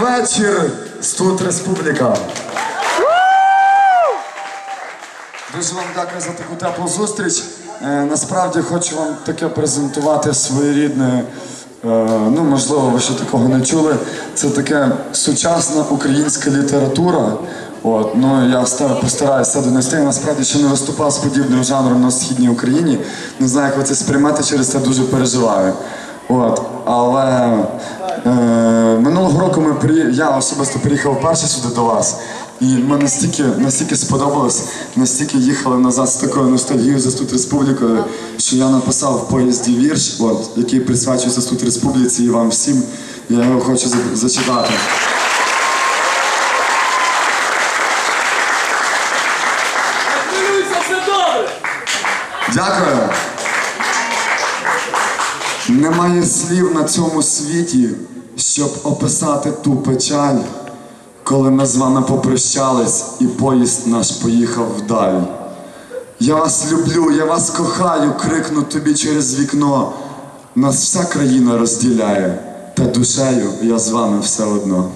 вечір, Студ Республіка. Дуже вам дякую за таку теплу зустріч. Е, насправді хочу вам таке презентувати своєрідне. Е, ну, можливо, ви ще такого не чули. Це таке сучасна українська література. От, ну я постараюся донести. Я насправді ще не виступав з подібним жанром на східній Україні. Не знаю, як ви це сприймете, через це дуже переживаю. От, але минулого року ми при... я особисто приїхав вперше сюди до вас. І ми настільки, настільки сподобалось, настільки їхали назад з такою ностальгією за Студ Республікою, що я написав в поїзді вірш, от, який присвячується Студ Республіці і вам всім. Я його хочу за- зачитати. Дякую. Немає слів на цьому світі, щоб описати ту печаль, коли ми з вами попрощались і поїзд наш поїхав вдаль. Я вас люблю, я вас кохаю, крикну тобі через вікно. Нас вся країна розділяє, та душею я з вами все одно.